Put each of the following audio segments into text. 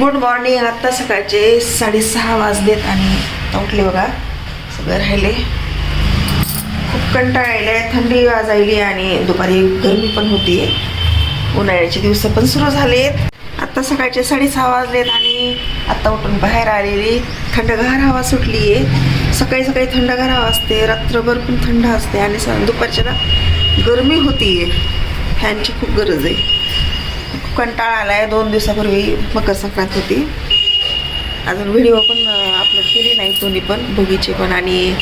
Good morning आत्ता सकाळचे साडेसहा वाजलेत आणि उठले बघा. सगळं राहिले. खूप कंटाळा आहे थंडी वाजायली आणि दुपारी गरमी पण होती उन्हाळ्याचे दिवस पण सुरू झालेत. आत्ता सकाळचे साडेसहा वाजलेत आणि आत्ता उठून बाहेर आलेली. थंडगार हवा सुटली आहे सकाळी सकाळी थंडगार हवा असते. रात्रभर पण थंड असते आणि स- दुपारच्या ना गरमी होती आहे फॅनची खूप गरज आहे. खूप कंटाळा आला आहे दोन दिवसापूर्वी मकर संक्रांत होती. अजून व्हिडिओ पण अपलोड केली नाही दोन्ही पण. भोगीचे पण आणि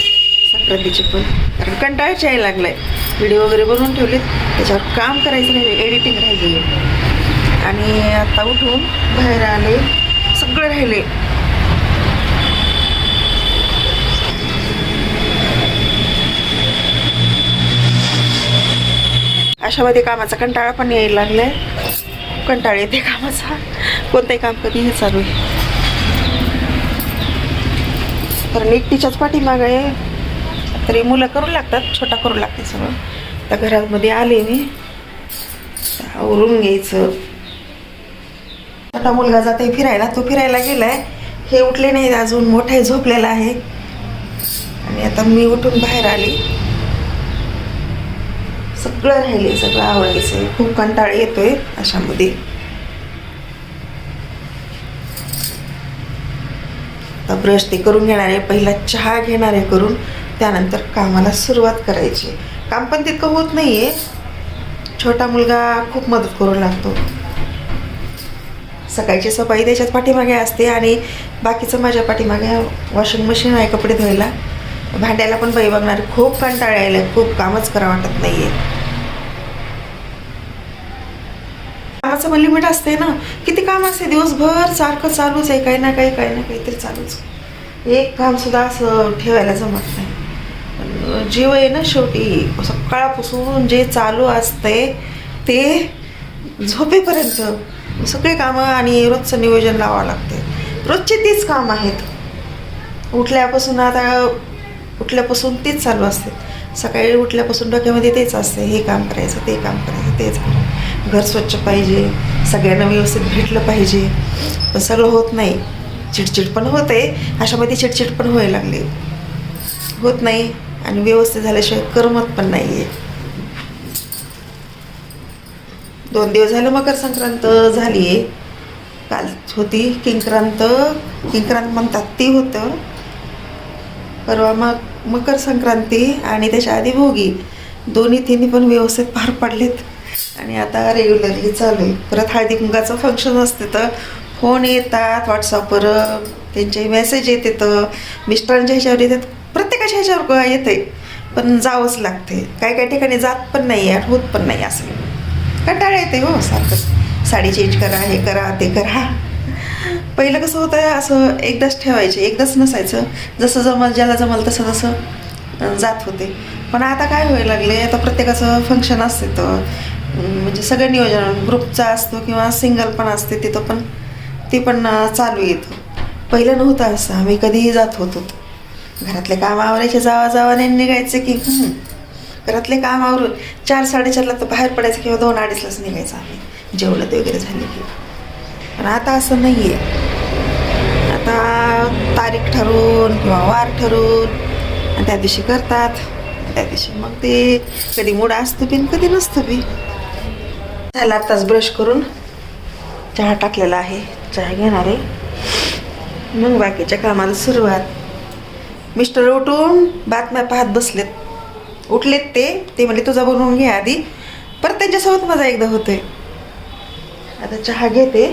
संक्रांतीचे पण. कारण कंटाळाच यायला लागला आहे व्हिडिओ वगैरे बनवून ठेवलेत. त्याच्यावर काम करायचं नाही एडिटिंग राहिली आहे आणि आता उठून बाहेर आले. सगळं राहिले अशामध्ये कामाचा कंटाळा पण यायला लागलाय कंटाळा येते कामाचा. कोणतंही काम कधी हे चालू आहे. कारण एकटीच्याच पाठीमागं आहे. तरी मुलं करू लागतात छोटा करू लागते सगळं. तर घरामध्ये आले मी. आवरून घ्यायचं. छोटा मुलगा जाते फिरायला. तो फिरायला गेलाय. हे उठले नाही अजून. मोठा झोपलेला आहे. आणि आता मी उठून बाहेर आली. सगळं राहिले सगळं आवडायचं खूप कंटाळा येतोय अशामध्ये. ब्रश ते करून घेणार आहे पहिला चहा घेणार आहे करून त्यानंतर कामाला सुरुवात करायची. काम पण तितकं होत नाही आहे छोटा मुलगा खूप मदत करू लागतो. सकाळची सफाई त्याच्यात पाठीमागे असते आणि बाकीचं माझ्या पाठीमागे वॉशिंग मशीन आहे कपडे धुवायला. भांड्याला पण बाई बघणार खूप कंटाळा यायला खूप कामच करा वाटत नाही आहे कामाचं पण लिमिट असते ना. किती काम असते दिवसभर सारखं चालूच आहे. काही ना काही काही ना काहीतरी चालूच. एक काम सुद्धा असं ठेवायला जमत नाही. जीव आहे ना शेवटी. सकाळपासून जे चालू असते ते झोपेपर्यंत. सगळे कामं आणि रोजचं नियोजन लावावं लागते रोजचे तीच काम आहेत. उठल्यापासून आता उठल्यापासून तेच चालू असते सकाळी उठल्यापासून डोक्यामध्ये तेच असते हे काम करायचं ते काम करायचं ते झालं घर स्वच्छ पाहिजे सगळ्यांना व्यवस्थित भेटलं पाहिजे. पण सगळं होत नाही. चिडचिड पण होते अशामध्ये चिडचिड पण व्हायला लागली. होत नाही आणि व्यवस्थित झाल्याशिवाय करमत पण नाही आहे दोन दिवस झालं मकर संक्रांत झाली आहे काल होती किंक्रांत. किंक्रांत म्हणतात ती होतं. परवा मग मकर संक्रांती आणि त्याच्या आधी भोगी. दोन्ही तिन्ही पण व्यवस्थित पार पडलेत. आणि आता रेग्युलरली चालू आहे. परत हळदी कुंकाचं फंक्शन असते तर फोन येतात व्हॉट्सअपवर त्यांचे मेसेज येते तर मिस्टरांच्या ह्याच्यावर येतात. प्रत्येकाच्या ह्याच्यावर येते पण जावंच लागते काही काही ठिकाणी जात पण नाही आहे होत पण नाही असं. कंटाळा येते हो सारखं. साडी चेंज करा हे करा ते करा. पहिलं कसं होतं असं एकदाच ठेवायचे एकदाच नसायचं. जसं जमल ज्याला जमल तसं तसं जात होते. पण आता काय व्हायला लागले आता प्रत्येकाचं फंक्शन असते तर म्हणजे सगळं नियोजन ग्रुपचा असतो किंवा सिंगल पण असते तिथं पण ते पण चालू येतं. पहिलं नव्हतं असं आम्ही कधीही जात होतो. घरातले काम आवरायचे जावा जावाने निघायचे की. घरातले काम आवरून चार साडेचारला तर बाहेर पडायचं किंवा दोन अडीचलाच निघायचं आम्ही. जेवलं ते वगैरे झाले की. पण आता असं नाही आहे आता तारीख ठरवून किंवा वार ठरवून आणि त्या दिवशी करतात. त्या दिवशी मग ते कधी मूड असतं बी आणि कधी नसतं बी. झाला आत्ताच ब्रश करून. चहा टाकलेला आहे. चहा घेणार आहे. मग बाकीच्या कामाला सुरुवात. मिस्टर उठून बातम्या पाहत बसलेत. उठलेत ते. ते म्हणजे तुझा बनवून घे आधी. परत त्यांच्यासोबत माझा एकदा होतोय. आता चहा घेते.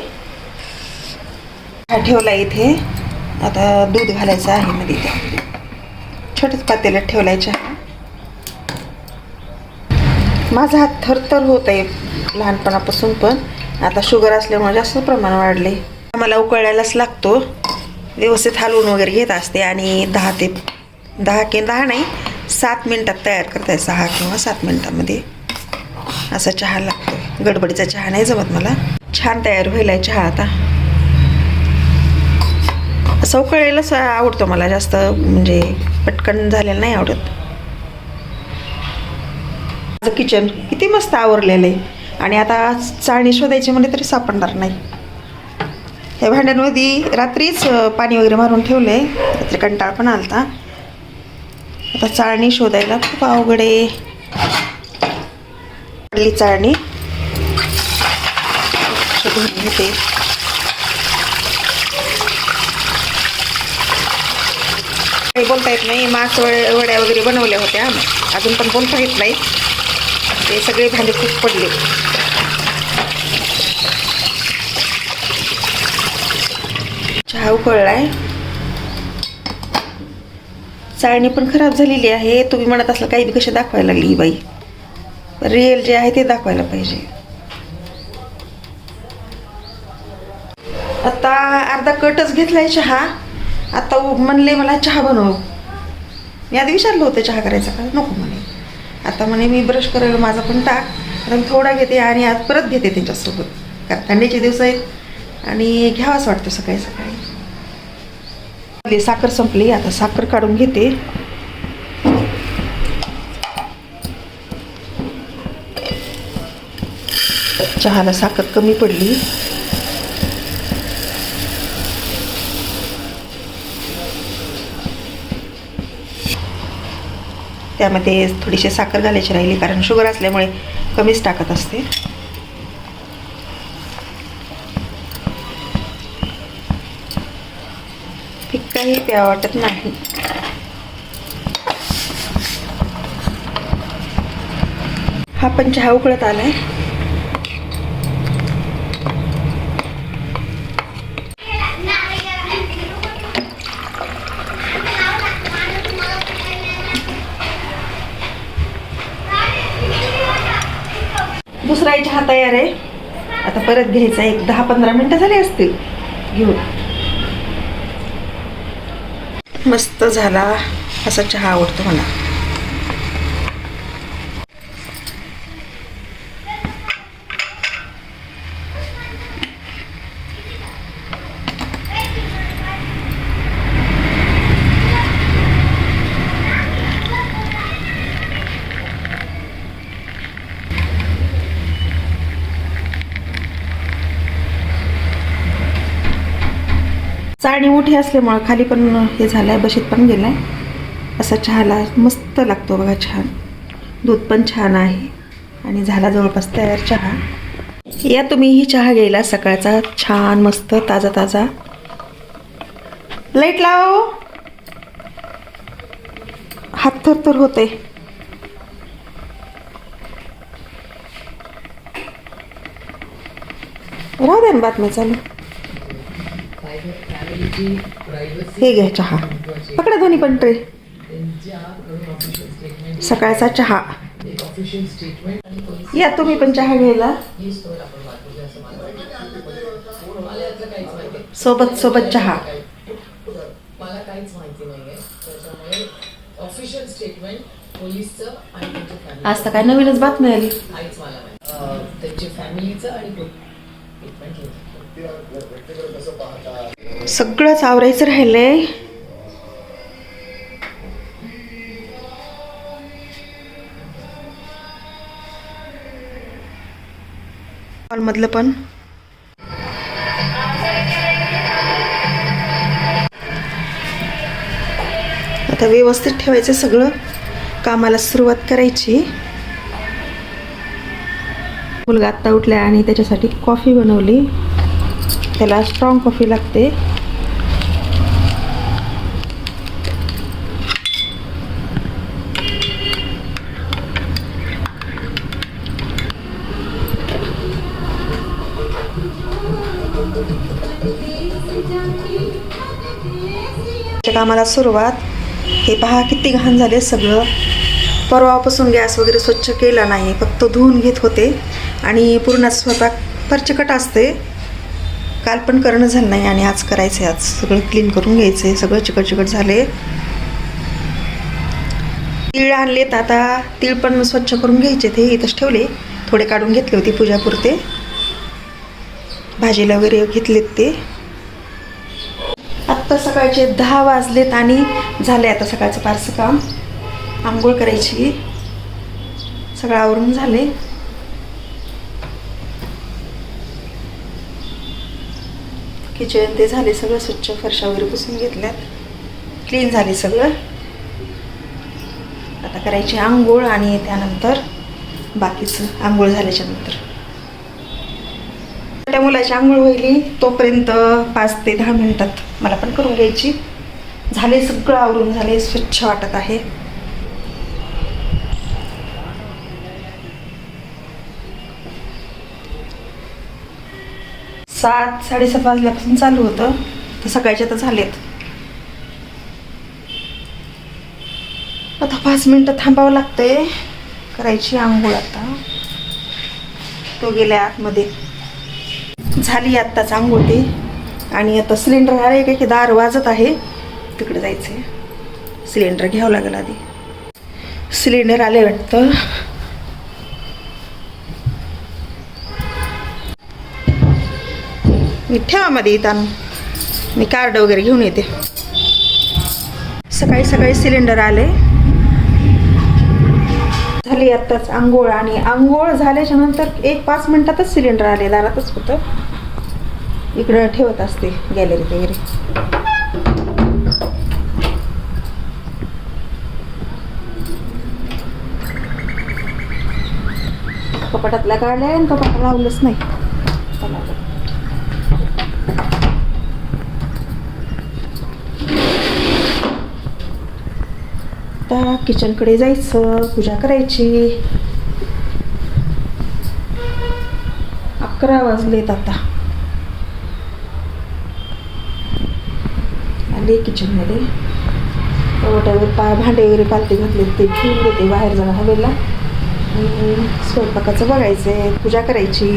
चहा ठेवला इथे. आता दूध घालायचं आहे मध्ये इथे छोट्याच पातेल्यात ठेवलाय चहा. माझा हात थरथर होत आहे लहानपणापासून पण. आता शुगर असल्यामुळे जास्त प्रमाण वाढले. मला उकळायलाच लागतो. व्यवस्थित हलवून वगैरे घेत असते आणि दहा ते दहा कि दहा नाही सात मिनटात तयार करता येईल सहा किंवा सात मिनटामध्ये. असा चहा लागतो. गडबडीचा चहा नाही जमत मला. छान तयार व्हायला आहे चहा आता. असं उकळलेलाच आवडतो मला जास्त. म्हणजे पटकन झालेलं नाही आवडत. माझं किचन किती मस्त आवरलेलं आहे. आणि आता चाळणी शोधायची म्हणजे तरी सापडणार नाही. ह्या भांड्यांमध्ये रात्रीच पाणी वगैरे मारून ठेवलं आहे रात्री कंटाळ पण आलता. आता चाळणी शोधायला खूप अवघड आहे. चाळणी. शोधून घेते काही बोलता येत नाही. मास वड्या वड्या वगैरे बनवल्या होत्या. अजून पण बोलता येत नाही ते सगळे भांडे खूप पडले. चहा उकळलाय. चाळणी पण खराब झालेली आहे. तुम्ही म्हणत असला काही बी कशी दाखवायला लागली ही बाई. रिअल जे आहे ते दाखवायला पाहिजे. आता अर्धा कटच घेतलाय चहा. आता उ- म्हणले मला चहा बनव. मी आधी विचारलं होतं चहा करायचा का? नको म्हणे. आता म्हणे मी ब्रश करायला माझा पण टाक. आता थोडा घेते आणि आज परत घेते त्यांच्यासोबत कारण थंडीचे दिवस आहेत. आणि घ्यावाच वाटतं सकाळी सकाळी. साखर संपली आता साखर काढून घेते. चहाला साखर कमी पडली. त्यामध्ये थोडीशी साखर घालायची राहिली कारण शुगर असल्यामुळे कमीच टाकत असते. फिक्काही प्या वाटत नाही. हा पण चहा उकळत आलाय. दुसरा चहा तयार आहे. आता परत घ्यायचा एक दहा पंधरा मिनटं झाले असतील. घेऊन मस्त झाला असा चहा आवडतो मला. चाळणी मोठी असल्यामुळं खाली पण हे झालं आहे बशीत पण गेलाय. असा चहाला मस्त लागतो बघा छान. दूध पण छान आहे. आणि झाला जवळपास तयार चहा. या तुम्ही ही चहा घ्यायला सकाळचा छान मस्त ताजा ताजा. लाइट लाव. हात थर तर होते राहू द्या ना बातम्या चालू. हे घ्या चहा. पकडा दोन्ही पण ट्रे. सकाळचा चहा. या तुम्ही पण चहा घ्यायला. सोबत सोबत चहा. मला काहीच माहिती नाहीये. त्याच्यामुळे ऑफिशियल स्टेटमेंट पोलीसचं आणि त्यांच्या फॅमिली आज तर काय नवीनच बातमी आली काहीच मला माहिती अं, त्यांच्या फॅमिलीचं आणि ट्रीटमेंट घेतलं सगळंच आवरायचं राहिलंय. हॉलमधलं पण. आता व्यवस्थित ठेवायचं सगळं. कामाला सुरुवात करायची. मुलगा आत्ता उठला आणि त्याच्यासाठी कॉफी बनवली. त्याला स्ट्रॉंग कॉफी लागते. कामाला सुरुवात. हे पहा किती घाण झाले सगळं. परवापासून गॅस वगैरे स्वच्छ केला नाही फक्त धुवून घेत होते. आणि पूर्ण स्वयंपाक परचकट असते. काल पण करणं झालं नाही आणि आज करायचं आहे आज सगळं क्लीन करून घ्यायचं आहे सगळं चिकट चिकट झाले. तीळ आणलेत. आता तीळ पण स्वच्छ करून घ्यायचे. ते इथंच ठेवले. थोडे काढून घेतले होते पूजापुरते. भाजीला वगैरे घेतलेत ते. आत्ता सकाळचे दहा वाजलेत आणि झाले आता सकाळचं फारसं काम. आंघोळ करायची. सगळं आवरून झाले किचन ते झाले सगळं स्वच्छ फरशा वगैरे पुसून घेतल्यात. क्लीन झाले सगळं. आता करायची आंघोळ आणि त्यानंतर बाकीचं आंघोळ झाल्याच्यानंतर. त्या मुलाची आंघोळ होईल तोपर्यंत पाच ते दहा मिनटात मला पण करून घ्यायची. झाले सगळं आवरून झाले स्वच्छ वाटत आहे. सात साडेसात वाजल्यापासून चालू होतं. तर सकाळच्या तर झालेत. आता पाच मिनटं थांबावं लागतंय. करायची आंघोळ आता. तो गेल्या आतमध्ये. झाली आत्ताच आंघोळ. ते आणि आता सिलेंडर आले काय की दार वाजत आहे. तिकडे जायचं आहे सिलेंडर घ्यावं लागेल आधी. सिलेंडर आले वाटतं. मी ठेवा मध्ये इथं मी कार्ड वगैरे घेऊन येते. सकाळी सकाळी सिलेंडर आले. झाली आत्ताच आंघोळ आणि आंघोळ झाल्याच्यानंतर एक पाच मिनिटातच सिलेंडर आले दारातच होतं. इकडं ठेवत असते गॅलरीत वगैरे. कपाटातल्या काढल्या आणि कपाट लावलंच नाही चला आता. आता किचनकडे जायचं पूजा करायची. अकरा वाजलेत आता. आले किचनमध्ये. ओट्यावर पा भांडे वगैरे पालते घातले ते घेऊन देते बाहेर जाणं हवेला. स्वयंपाकाचं बघायचं आहे पूजा करायची.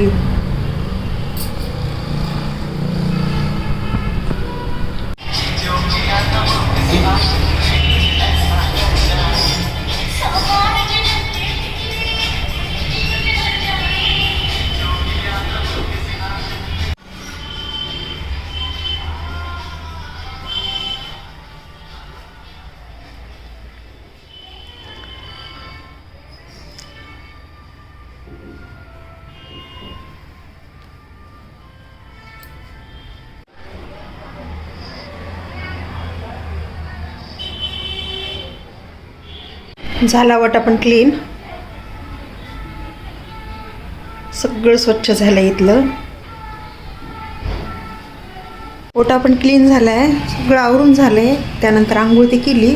झाला वटा पण क्लीन सगळं स्वच्छ झालं इथलं. ओटा पण क्लीन झालाय सगळं आवरून झालं आहे त्यानंतर आंघोळ ती केली.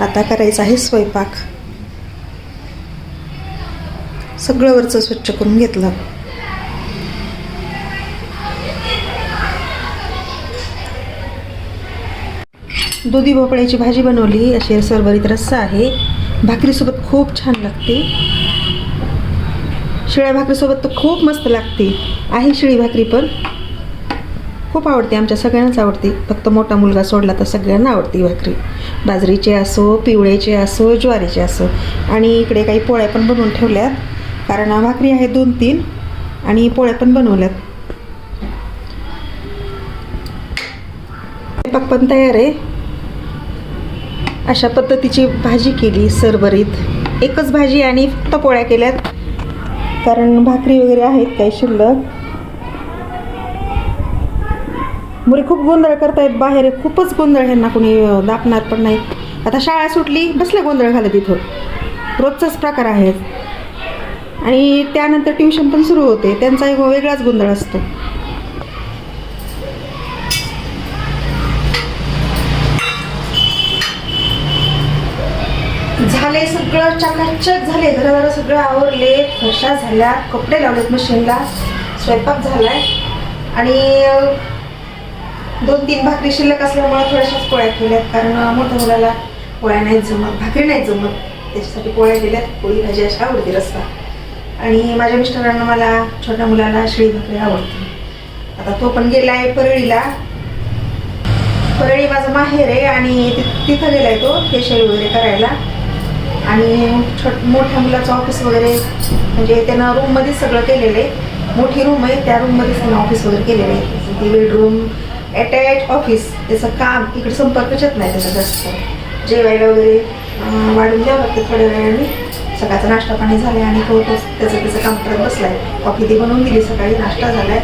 आता करायचं आहे स्वयंपाक. सगळं वरचं स्वच्छ करून घेतलं. दुधी भोपळ्याची भाजी बनवली अशी सरभरीत रस्सा आहे. भाकरीसोबत खूप छान लागते. शिळ्या भाकरीसोबत तर खूप मस्त लागते. आहे शिळी भाकरी पण. खूप आवडते आमच्या सगळ्यांनाच आवडते. फक्त मोठा मुलगा सोडला तर सगळ्यांना आवडते भाकरी. बाजरीचे असो पिवळ्याचे असो ज्वारीचे असो. आणि इकडे काही पोळ्या पण बनवून ठेवल्यात. कारण भाकरी आहे दोन तीन आणि पोळ्या पण बनवल्यात. स्वयंपाक पण तयार आहे. अशा पद्धतीची भाजी केली सरभरीत. एकच भाजी आणि फक्त पोळ्या केल्यात. कारण भाकरी वगैरे आहेत काही शिल्लक. मुली खूप गोंधळ करतायत बाहेर खूपच गोंधळ ह्यांना कोणी दापणार पण नाही आता शाळा सुटली बसले गोंधळ घालत इथं रोजचाच प्रकार आहे आणि त्यानंतर ट्युशन पण सुरू होते त्यांचा एक वेगळाच गोंधळ असतो झाले सगळं चकाचक झाले. घराघरा सगळं आवरले फरशा झाल्या कपडे लावलेत मशीनला. स्वयंपाक झालाय. आणि दोन तीन भाकरी शिल्लक असल्यामुळे थोड्याशाच पोळ्या केल्यात. कारण मोठ्या मुलाला पोळ्या नाही जमत भाकरी नाही जमत. त्याच्यासाठी पोळ्या केल्यात. पोळी भाजी अशी आवडते रस्ता आणि माझ्या मिस्टरांना मला छोट्या मुलाला शिळी भाकरी आवडते. आता तो पण गेलाय परळीला. परळी माझं माहेर आहे आणि ति- तिथं गेलाय तो फेशियल वगैरे करायला. आणि छोट मोठ्या मुलाचं ऑफिस वगैरे म्हणजे त्यांना रूममध्येच सगळं केलेलं आहे. मोठी रूम आहे त्या रूममध्येच त्यांना ऑफिस वगैरे केलेलं आहे. ती बेडरूम अटॅच ऑफिस त्याचं काम इकडे संपर्कच येत नाही त्याचा जास्त. जेवायला वगैरे वाढून द्यावं लागते थोड्या वेळाने. सकाळचा नाश्ता पाणी आहे आणि तो त्याचं त्याचं काम करत बसलाय. कॉफी ती बनवून दिली सकाळी नाश्ता झालाय.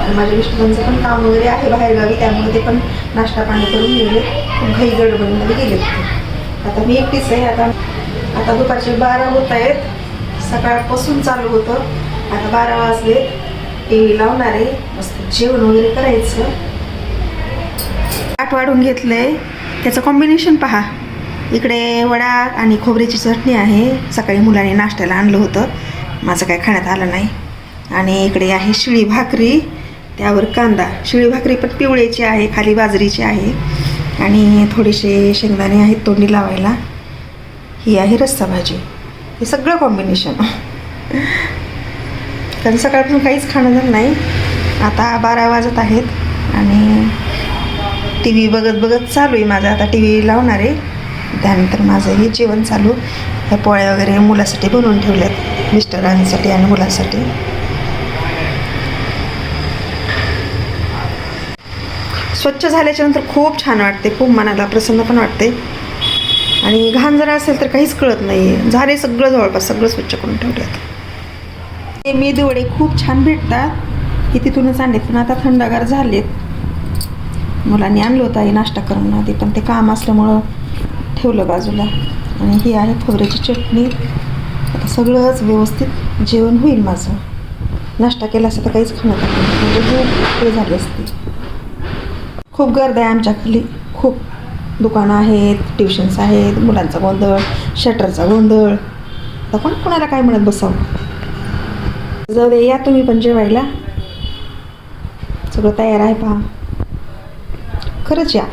आणि माझ्या मिस्टरांचं पण काम वगैरे आहे बाहेरगावी त्यामुळे ते पण नाश्ता पाणी करून गेले. खूप घाई गडबडीमध्ये गेले ते आता मी एकटीच आहे आता आता दुपारचे बारा होत आहेत. सकाळपासून चालू होतं. आता बारा वाजले. टी व्ही लावणार आहे. मस्त जेवण वगैरे करायचं. ताट वाढून घेतलंय. त्याचं कॉम्बिनेशन पहा. इकडे वडा आणि खोबऱ्याची चटणी आहे. सकाळी मुलाने नाश्त्याला आणलं होतं. माझं काय खाण्यात आलं नाही. आणि इकडे आहे शिळी भाकरी. त्यावर कांदा. शिळी भाकरी पण पिवळ्याची आहे. खाली बाजरीची आहे. आणि थोडेसे शेंगदाणे आहेत तोंडी लावायला. ही आहे रस्सा भाजी. हे सगळं कॉम्बिनेशन कारण सकाळपासून काहीच खाणं झालं नाही. आता बारा वाजत आहेत आणि टी व्ही बघत बघत चालू आहे माझं. आता टी व्ही लावणार आहे. त्यानंतर माझं हे जेवण चालू. ह्या पोळ्या वगैरे मुलासाठी बनवून ठेवल्यात. मिस्टरांसाठी आणि मुलांसाठी. स्वच्छ झाल्याच्यानंतर खूप छान वाटते. खूप मनाला प्रसन्न पण वाटते. आणि घाण जर असेल तर काहीच कळत नाही आहे झाले सगळं जवळपास सगळं स्वच्छ करून ठेवल्यात हे मेदू वडे खूप छान भेटतात. हे तिथूनच आणलेत पण आता थंडगार झालेत. मुलांनी आणलं होतं हे नाश्ता करून आधी पण ते काम असल्यामुळं ठेवलं बाजूला. आणि ही आहे खोबऱ्याची चटणी. आता सगळंच व्यवस्थित जेवण होईल माझं. नाश्ता केला असता तर काहीच खाणार नाही. म्हणजे खूप हे झाली असते. खूप गर्द आहे आमच्याखाली खूप. दुकानं आहेत ट्युशन्स आहेत मुलांचा गोंधळ शटरचा गोंधळ. तर कोण कोणाला काय म्हणत बसावं? जाऊ दे या तुम्ही पण जेवायला. सगळं तयार आहे पहा. खरंच या.